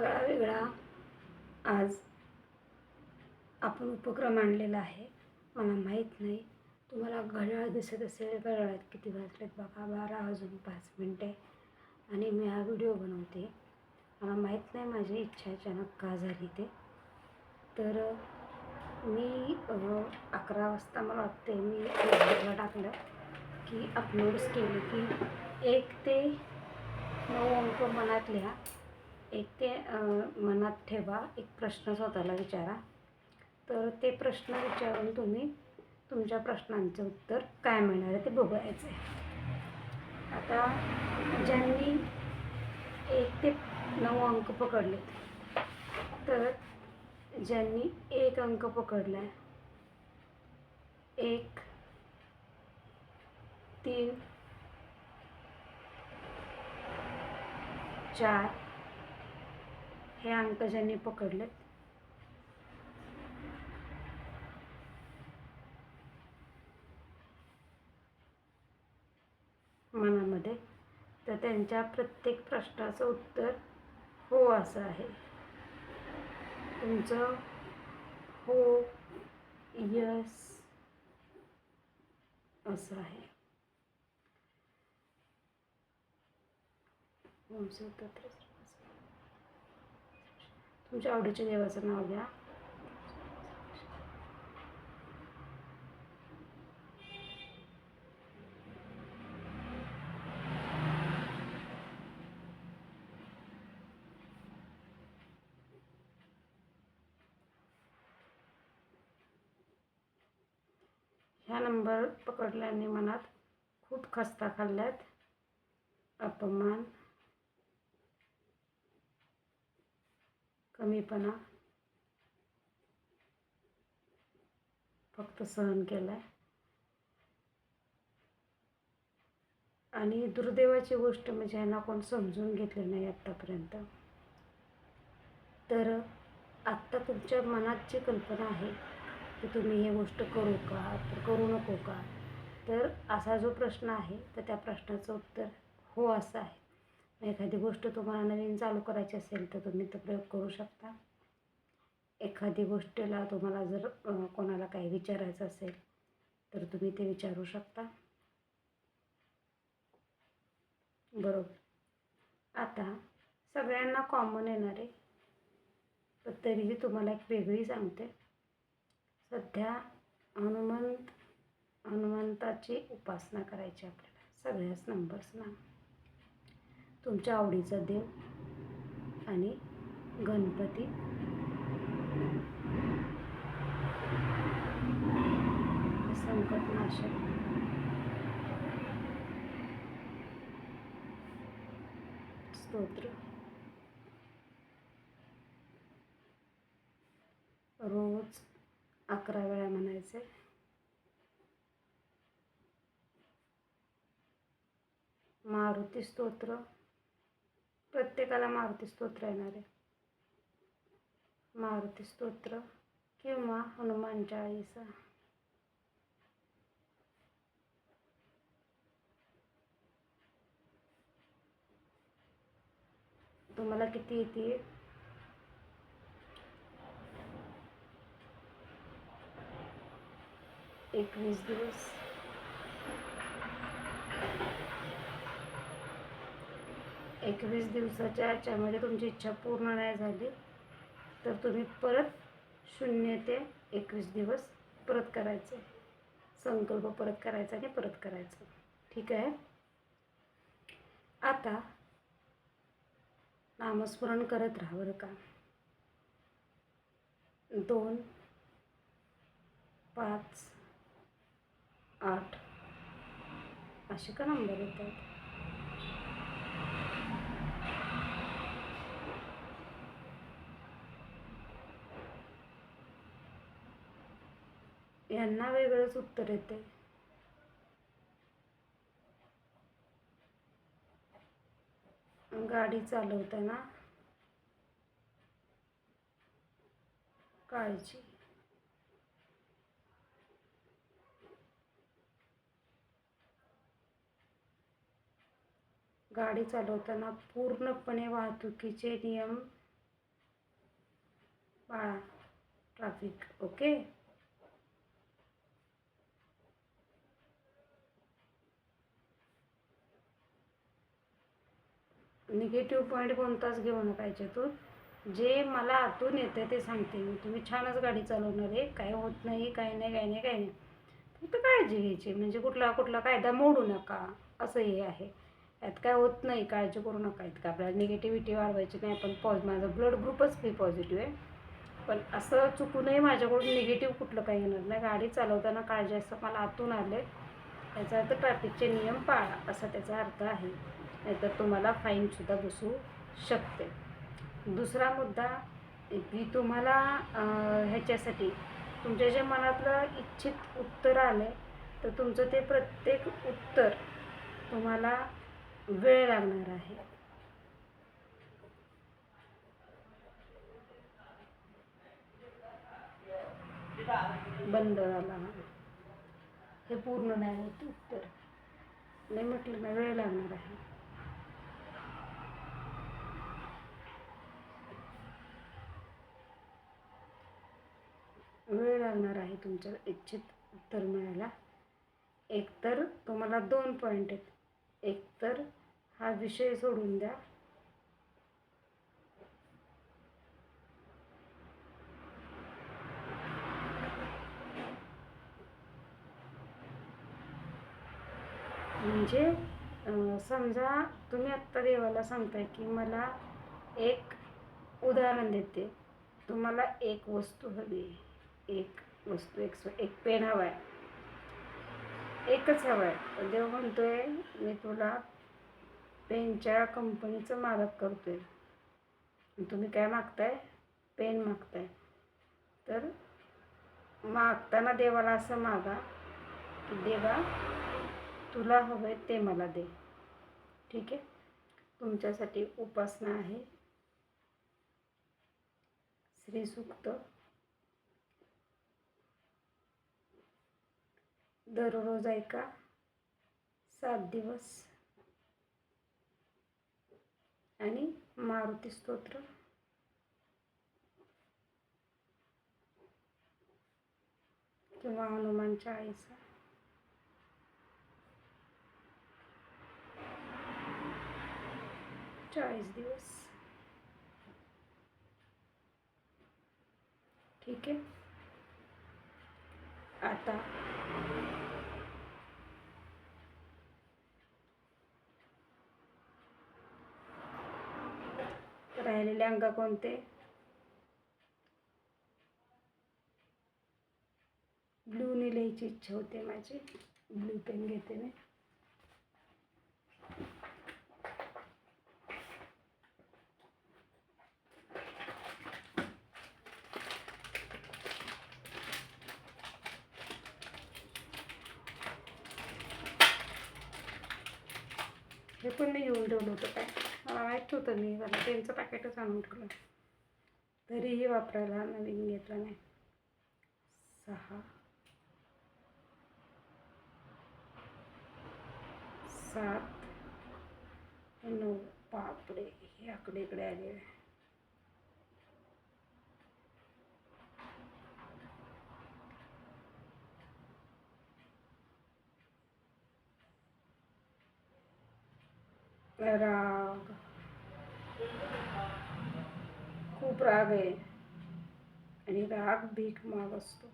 आगळा वेगळा. आज आपण उपक्रम आणलेला आहे. मला माहीत नाही. तुम्हाला घड्याळ दिसत असेल घड्याळात किती वाजलेत बघा. बारा वाजून पाच मिनटे आणि मी हा व्हिडिओ बनवते. मला माहीत नाही माझी इच्छा अचानक का झाली ते. तर मी अकरा वाजता मला वाटते मी फेसबुकला टाकलं की अपलोड्स केले की एक ते नऊ अंक मनात लिहा एक ते मनात ठेवा एक प्रश्न स्वतःला विचारा. तर ते प्रश्न विचारून तुम्ही तुमच्या प्रश्नांचं उत्तर काय मिळणार आहे ते बघायचं आहे आता ज्यांनी एक ते नऊ अंक पकडलेत तर ज्यांनी एक अंक पकडला आहे एक तीन चार हे अंक ज्यांनी पकडलेत. मनामध्ये. तर त्यांच्या प्रत्येक प्रश्नाचं उत्तर हो असं आहे. तुमचं हो यस असं आहे. तुमचं तत्र तुमच्या आवडीच्या देवाचं नाव घ्या. ह्या नंबर पकडल्याने मनात खूप खस्ता खाल्ल्यात. अपमान. कमीपणा. फक्त सहन केला आहे आणि दुर्दैवाची गोष्ट म्हणजे ह्यांना कोण समजून घेतले नाही आत्तापर्यंत. तर आत्ता तुमच्या मनात जी कल्पना आहे की तुम्ही हे गोष्ट करू का तर करू नको का? तर असा जो प्रश्न आहे तर त्या प्रश्नाचं उत्तर हो असं आहे. एखादी गोष्ट तुम्हाला नवीन चालू करायची असेल तर तुम्ही तो प्रयोग करू शकता. एखादी गोष्टीला तुम्हाला जर कोणाला काही विचारायचं असेल तर तुम्ही ते विचारू शकता. बरोबर. आता सगळ्यांना कॉमन येणारे पण तरीही तुम्हाला एक वेगळी सांगते. सध्या हनुमंत हनुमंताची उपासना करायची आपल्याला. सगळ्याच नंबर्सना तुमच्या आवडीचा देव आणि गणपती. संकटनाशक. स्तोत्र. रोज अकरा वेळा म्हणायचे. मारुती स्तोत्र. प्रत्येकाला मारुती स्तोत्र येणार आहे मारुती स्तोत्र किंवा हनुमान चाळीसा तुम्हाला किती येते? एकवीस दिवस. एकवीस दिवसाच्या याच्यामध्ये तुमची इच्छा पूर्ण नाही झाली तर तुम्ही परत शून्य ते एकवीस दिवस परत करायचं. संकल्प परत करायचा आणि परत करायचं. ठीक आहे? आता नामस्मरण करत राहा बरं का. दोन पाच आठ. असे का नंबर येतात? यांना वेगळंच उत्तर येते. गाडी चालवताना काळजी. गाडी चालवताना पूर्णपणे वाहतुकीचे नियम बाळा. ट्रॅफिक ओके निगेटिव्ह पॉईंट कोणताच घेऊ नका याच्यातून. जे मला आतून येतं ते सांगते मी. तुम्ही छानच गाडी चालवणार आहे. काय होत नाही काय नाही काय नाही काय नाही. फक्त काळजी घ्यायची. म्हणजे कुठला कुठला कायदा मोडू नका. असं हे आहे. यात काय होत नाही. काळजी करू नका. इतकं आपल्याला निगेटिव्हिटी वाढवायची नाही. पण पॉझ माझा ब्लड ग्रुपच बी पॉझिटिव्ह आहे. पण असं चुकूनही माझ्याकडून निगेटिव्ह कुठलं काही येणार नाही. गाडी चालवताना काळजी असं मला आतून आले त्याचा अर्थ ट्रॅफिकचे नियम पाळा. असा त्याचा अर्थ आहे. नाहीतर तुम्हाला फाईनसुद्धा बसू शकते. दुसरा मुद्दा की तुम्हाला ह्याच्यासाठी तुमच्या जे मनातलं इच्छित उत्तर आलं तर तुमचं ते प्रत्येक उत्तर तुम्हाला वेळ लागणार आहे. बंद झाला. हे पूर्ण नाही होत उत्तर. नाही म्हटलं ना वेळ लागणार आहे. वेळ लागणार आहे तुमच्या इच्छित उत्तर मिळायला. एकतर तुम्हाला दोन पॉईंट आहेत. एकतर हा विषय सोडून द्या. म्हणजे समजा तुम्ही आत्ता देवाला सांगताय की मला एक उदाहरण देते. तुम्हाला एक वस्तू हवी आहे. एक वस्तू एक स्व- एक पेन हवा आहे एकच हवा आहे तर देव आहे मी तुला पेनच्या कंपनीचं मालक करतोय. आहे तुम्ही काय मागताय? पेन मागताय. तर मागताना देवाला असं मागा की देवा तुला हवं आहे ते मला दे. ठीक आहे? तुमच्यासाठी उपासना आहे. श्री दररोज ऐका सात दिवस. आणि मारुती स्तोत्र. किंवा हनुमान चाळीसा चाळीस दिवस. ठीक आहे. आता राहिलेले अंग कोणते ब्लूने लिहायची इच्छा होते माझी ब्लू पेन घेते मी हे पण मी घेऊन ठेवलं होतं काय मला माहीत होतं मी मला त्यांचं पॅकेटच आणून ठेवलं. तरीही वापरायला नवीन घेतलं नाही. सहा. सात. नऊ. पापडे हे आकडे इकडे आले. राग. खूप राग आहे. आणि राग भीक माग असतो.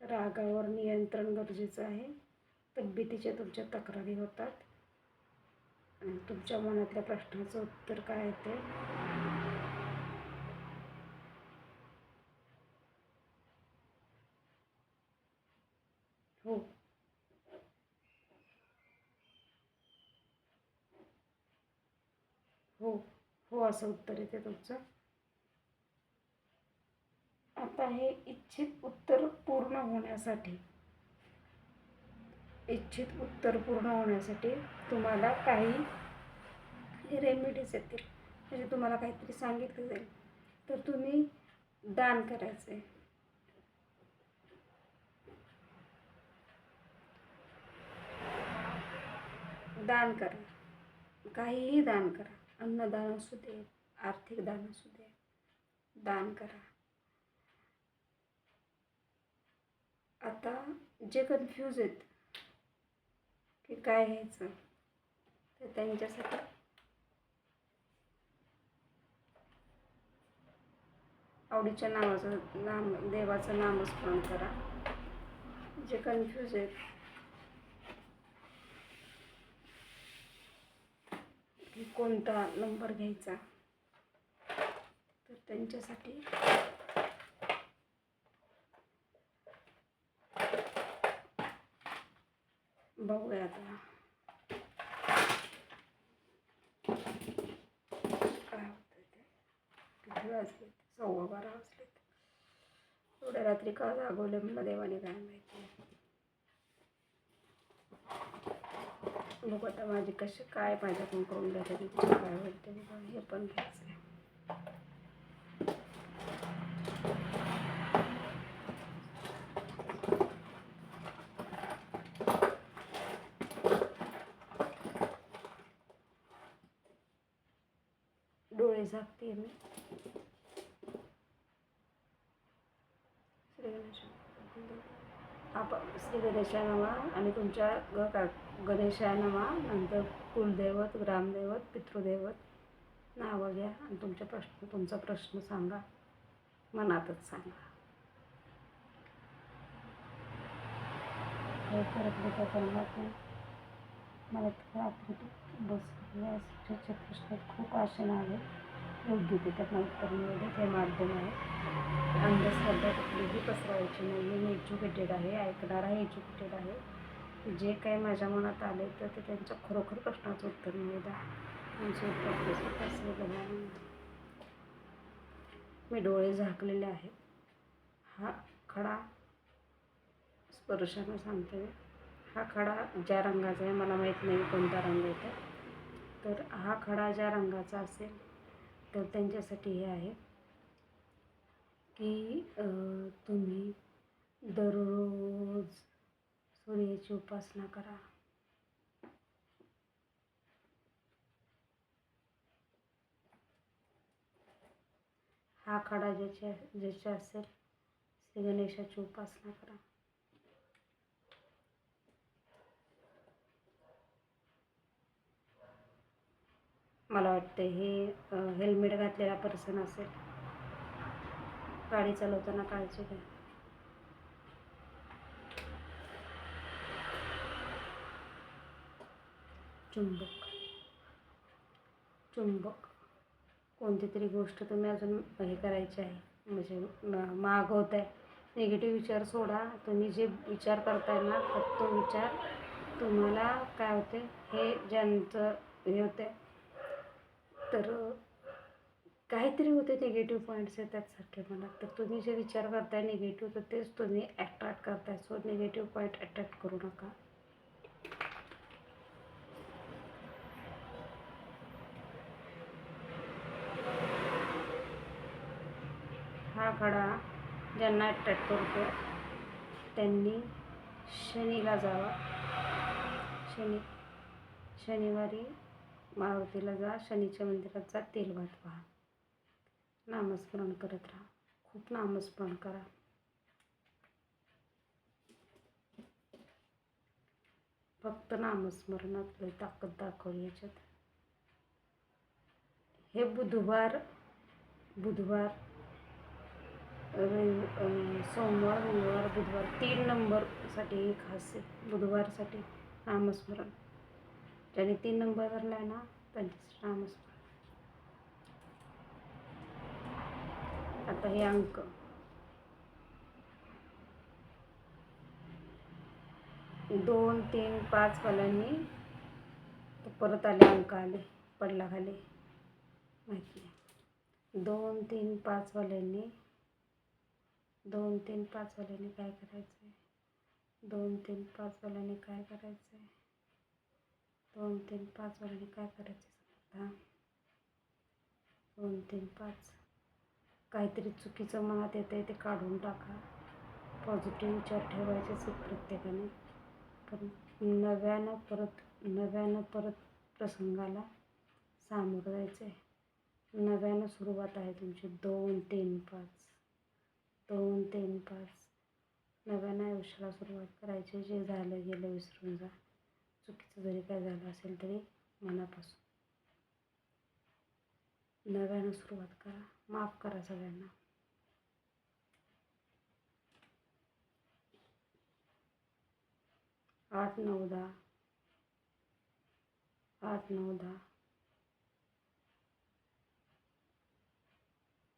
रागावर नियंत्रण गरजेचं आहे. तब्येतीच्या तुमच्या तक्रारी होतात. आणि तुमच्या मनातल्या प्रश्नाचं उत्तर काय आहे ते हो हो हो असं उत्तर येते तुमचं. आता हे इच्छित उत्तर पूर्ण होण्यासाठी इच्छित उत्तर पूर्ण होण्यासाठी तुम्हाला काही रेमेडीज येतील. म्हणजे तुम्हाला काहीतरी सांगितलं जाईल. तर तुम्ही दान करायचं आहे दान करा. काहीही दान करा. अन्नदान असू दे आर्थिक दान असू दे दान करा. आता जे कन्फ्यूज आहेत की काय घ्यायचं तर त्यांच्यासाठी. आवडीच्या नावाचं नाम देवाचं नामस्मरण करा. जे कन्फ्यूज आहेत कोणता नंबर घ्यायचा? तर त्यांच्यासाठी बघूया आता. काय होतं ते? किती वाजले सव्वा बारा वाजले एवढ्या रात्री का जागवलं? मला देवाने काय माहिती. बघू आता माझी कशी काय माझ्याकडून करून घ्यायचं तिथे काय वाटते बघा हे पण घ्यायचं आहे. डोळे झाकते मी श्री गणेश आपण श्री गणेशा आणि तुमच्या ग का गणेशा नवा नंतर कुलदैवत ग्रामदैवत पितृदैवत नावं घ्या. आणि तुमच्या प्रश्न तुमचा प्रश्न सांगा. मनातच सांगा. हे करत करणार मला रात्री प्रश्न खूप आशेनं आहे योग्य ते त्यांना उत्तर मिळेल हे माध्यम आहे. अंधश्रद्धा कुठलीही पसरवायची नाही. मी एज्युकेटेड आहे ऐकणारा एज्युकेटेड आहे. जे काही माझ्या मनात आले तर ते त्यांच्या खरोखर प्रश्नाचं उत्तर मिळेल द्या मी डोळे झाकलेले आहेत. हा खडा स्पर्शानं सांगते हा खडा ज्या रंगाचा आहे मला माहीत नाही कोणता रंग येतो तर हा खडा ज्या रंगाचा असेल तर त्यांच्यासाठी हे आहे. की तुम्ही दररोज सूर्याची उपासना करा. हा खडा ज्याच्या ज्याच्या असेल श्री गणेशाची उपासना करा. मला वाटतं हे हेल्मेट घातलेला पर्सन असेल. गाडी चालवताना काळजी घ्या. चुंबक. चुंबक. कोणती तरी गोष्ट तुम्ही अजून हे करायची आहे. म्हणजे म- मागवत आहे निगेटिव्ह विचार सोडा. तुम्ही जे विचार करताय ना फक्त तो विचार तुम्हाला काय होते हे ज्यांचं हे होते तर काहीतरी होते निगेटिव्ह पॉईंट्स येतात सारखे मनात. तर तुम्ही जे विचार करताय निगेटिव्ह तर तेच तुम्ही ॲट्रॅक्ट करताय. सो निगेटिव्ह पॉईंट अट्रॅक्ट करू नका. हा खडा ज्यांना अट्रॅक्ट करतो त्यांनी शनीला जावा. शनी शनिवारी मारुतीला जा शनीच्या मंदिरात जा तेल वाट पहा. नामस्मरण करत राहा. खूप नामस्मरण करा. फक्त नामस्मरणात ताकद दाखवली याच्यात. हे बुधवार बुधवार रवि सोमवार मंगळवार बुधवार तीन नंबरसाठी हे खास आहे बुधवारसाठी नामस्मरण. ज्याने तीन नंबर धरला आहे ना त्यांच्यासाठी नामस्मरण. आता हे अंक दोन तीन पाच वाल्यांनी परत आले अंक आले पडला खाली. माहिती दोन तीन पाच वाल्यांनी दोन तीन पाच वाल्यांनी काय करायचं आहे दोन तीन पाच वाल्यांनी काय करायचं आहे दोन तीन पाच वाल्यांनी काय करायचं सांगा. दोन तीन पाच. काहीतरी चुकीचं मनात येतं आहे ते काढून टाका. पॉझिटिव्ह विचार ठेवायचेच प्रत्येकाने. पण नव्यानं परत नव्यानं परत प्रसंगाला सामोरं जायचं आहे नव्यानं सुरुवात आहे तुमची. दोन तीन पाच. दोन तीन पाच. नव्यानं आयुष्याला सुरुवात करायची. जे झालं गेलं विसरून जा. चुकीचं जरी काय झालं असेल तरी मनापासून. नव्यानं सुरुवात करा. माफ करा सगळ्यांना. आठ नऊ दहा. आठ नऊ दहा.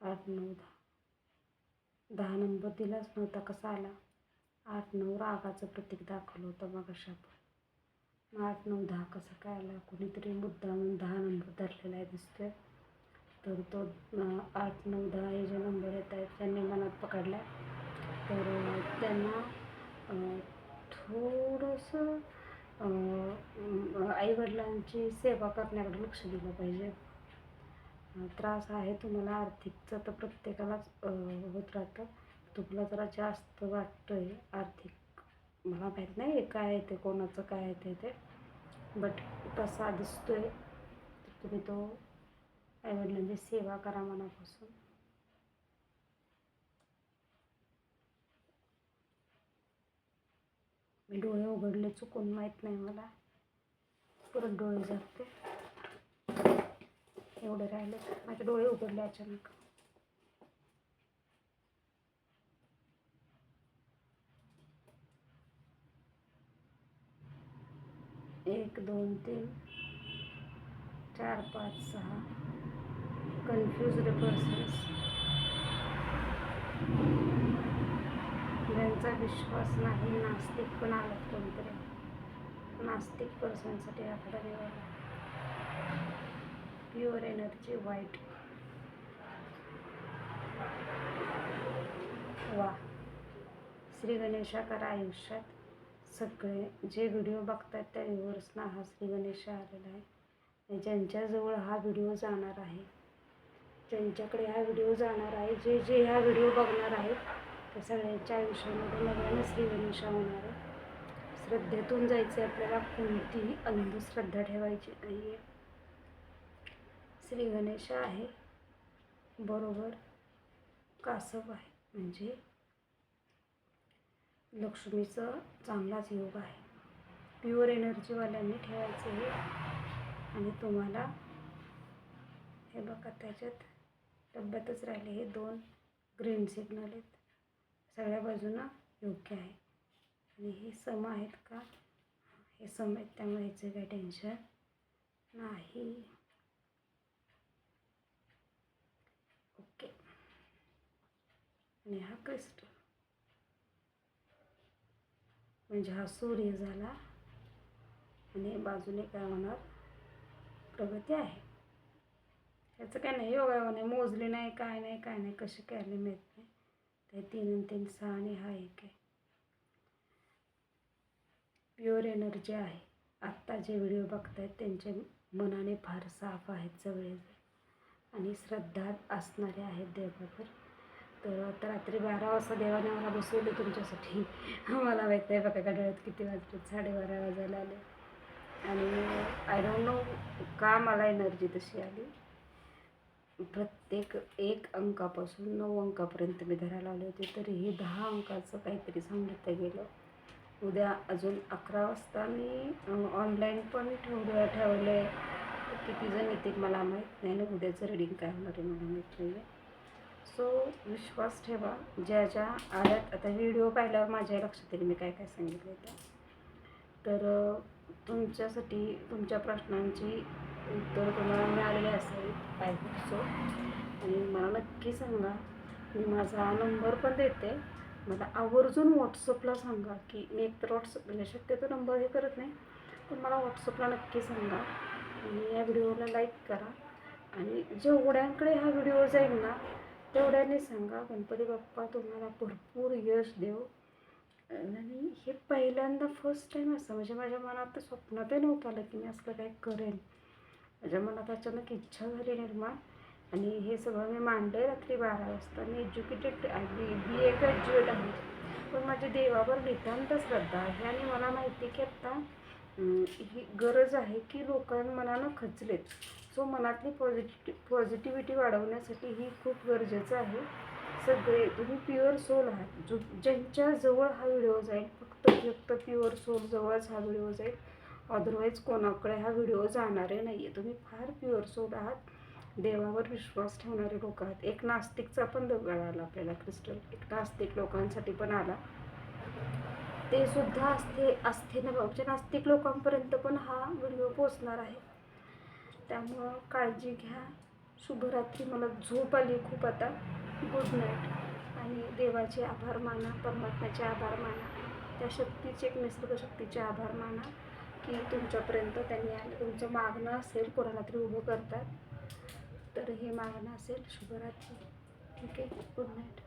आठ नऊ दहा. दहा नंबर दिलाच नव्हता कसा आला? आठ नऊ रागाचं प्रतीक दाखवलं होतं मग अशा पण आठ नऊ दहा कसं काय आला? कोणीतरी म्हणून दहा नंबर धरलेला आहे दिसतोय. तर तो आठ नऊ दहा हे जे नंबर येत आहेत त्यांनी मनात पकडला तर त्यांना थोडंसं आईवडिलांची सेवा करण्याकडे लक्ष दिलं पाहिजे. त्रास आहे तुम्हाला आर्थिकचा तर प्रत्येकालाच होत राहतं. तुम्हाला जरा जास्त वाटतं आहे आर्थिक मला माहीत नाही हे काय आहे ते कोणाचं काय आहे ते बट तसा दिसतोय तर तुम्ही तो आईवडिलांची सेवा करा मनापासून. मी डोळे उघडले चुकून माहीत नाही मला. परत डोळे झाकते. एवढे राहिले. माझे डोळे उघडले अचानक. एक दोन तीन चार पाच सहा कन्फ्युज्ड पर्सन्स ज्यांचा विश्वास नाही नास्तिक पण आलं कोणतरी. नास्तिक पर्सनसाठी आकडा देवाला. प्युअर एनर्जी वाईट वा. श्री गणेशा करा आयुष्यात. सगळे जे व्हिडिओ बघतात त्या व्ह्युअर्सना हा श्री गणेश आलेला आहे. ज्यांच्याजवळ हा व्हिडिओ जाणार आहे ज्यांच्याकडे हा व्हिडिओ जाणार आहे जे जे ह्या व्हिडिओ बघणार आहेत त्या सगळ्यांच्या आयुष्यामध्ये नव्यानं श्रीगणेशा होणार आहे. श्रद्धेतून जायचं आहे आपल्याला कोणतीही अंधश्रद्धा ठेवायची नाही आहे श्री गणेश आहे बरोबर कासव आहे म्हणजे लक्ष्मीचं चांगलाच योग आहे. प्युअर एनर्जीवाल्यांनी ठेवायचं हे. आणि तुम्हाला हे बघा त्याच्यात. डब्यातच राहिले हे दोन ग्रीन सिग्नल आहेत. सगळ्या बाजूनं योग्य आहे. आणि हे सम आहेत का? हे सम आहेत त्यामुळे ह्याचं काही टेन्शन नाही. ओके आणि हा क्रिस्टल म्हणजे हा सूर्य झाला. आणि बाजूने काय होणार? प्रगती आहे. याचं काय नाही योगा नाही मोजली नाही काय नाही काय नाही कशी काय मिळत माहीत नाही. ते तीन आणि तीन सहा आणि हा एक आहे. प्युअर एनर्जी आहे. आत्ता जे व्हिडिओ बघतायत त्यांचे मनाने फार साफ आहेत सगळे आणि श्रद्धा असणारे आहेत देवावर तर आता रात्री बारा वाजता देवाने मला बसवले तुमच्यासाठी. मला माहीत आहे बघा गडळ्यात किती वाजले साडेबारा वाजायला आले. आणि आय डोंट नो का मला एनर्जी तशी आली. प्रत्येक एक अंकापासून नऊ अंकापर्यंत मी धरायला लावले होते तरीही दहा अंकाचं काहीतरी सांगितलं गेलं. उद्या अजून अकरा वाजता मी ऑनलाईन पण ठेवलं ठेवलं आहे किती जण येतील मला माहीत नाही ना उद्याचं रिडिंग काय होणार आहे मला माहीत नाही आहे सो विश्वास ठेवा ज्या ज्या आल्यात आता व्हिडिओ पाहिल्यावर माझ्या लक्षात येईल मी काय काय सांगितलं तर तुमच्यासाठी तुमच्या प्रश्नांची उत्तर तुम्हाला मिळालेले असेल पाहिजे सो आणि मला नक्की सांगा मी माझा नंबर पण देते. मला आवर्जून व्हॉट्सअपला सांगा की मी एकतर व्हॉट्सअप म्हणजे शक्यतो नंबर हे करत नाही पण मला व्हॉट्सअपला नक्की सांगा. आणि या व्हिडिओला लाईक करा. आणि जेवढ्यांकडे हा व्हिडिओ जाईल ना तेवढ्याने सांगा गणपती बाप्पा तुम्हाला भरपूर यश देव आणि हे पहिल्यांदा फर्स्ट टाईम असं म्हणजे माझ्या मनात स्वप्नातही नव्हतं आलं की मी असलं काय करेन. माझ्या मनात अचानक इच्छा झाली निर्माण. आणि हे सगळं मी मांडलं रात्री बारा वाजता. मी एज्युकेटेड बी बी ए ग्रॅज्युएट आहे. पण माझी देवावर नितांत श्रद्धा आहे. आणि मला माहिती आहे की आत्ता ही गरज आहे की लोकां मनानं खचलेत. सो मनातली पॉझिटिव्ह पॉझिटिव्हिटी वाढवण्यासाठी ही खूप गरजेचं आहे. सगळे तुम्ही प्युअर सोल आहात. जो ज्यांच्या जवळ हा व्हिडिओ जाईल फक्त फक्त प्युअर सोल जवळच हा व्हिडिओ जाईल. अदरवाईज कोणाकडे हा व्हिडिओ जाणारे नाही आहे तुम्ही फार प्युअर सोड आहात. देवावर विश्वास ठेवणारे लोक आहात. एक नास्तिकचा पण दगड आला आपल्याला क्रिस्टल एक नास्तिक लोकांसाठी पण आला. ते सुद्धा आस्थे आस्थेनं म्हणजे नास्तिक लोकांपर्यंत पण हा व्हिडिओ पोचणार आहे. त्यामुळं काळजी घ्या. शुभरात्री. मला झोप आली खूप आता. गुड नाईट आणि देवाचे आभार माना परमात्म्याचे आभार माना. त्या शक्तीचे एक निसर्ग शक्तीचे आभार माना. की तुमच्यापर्यंत त्यांनी आलं. तुमचं मागणं असेल कोणाला तरी उभं करतात. तर हे मागणं असेल. शुभरात्री. ठीक आहे. Good night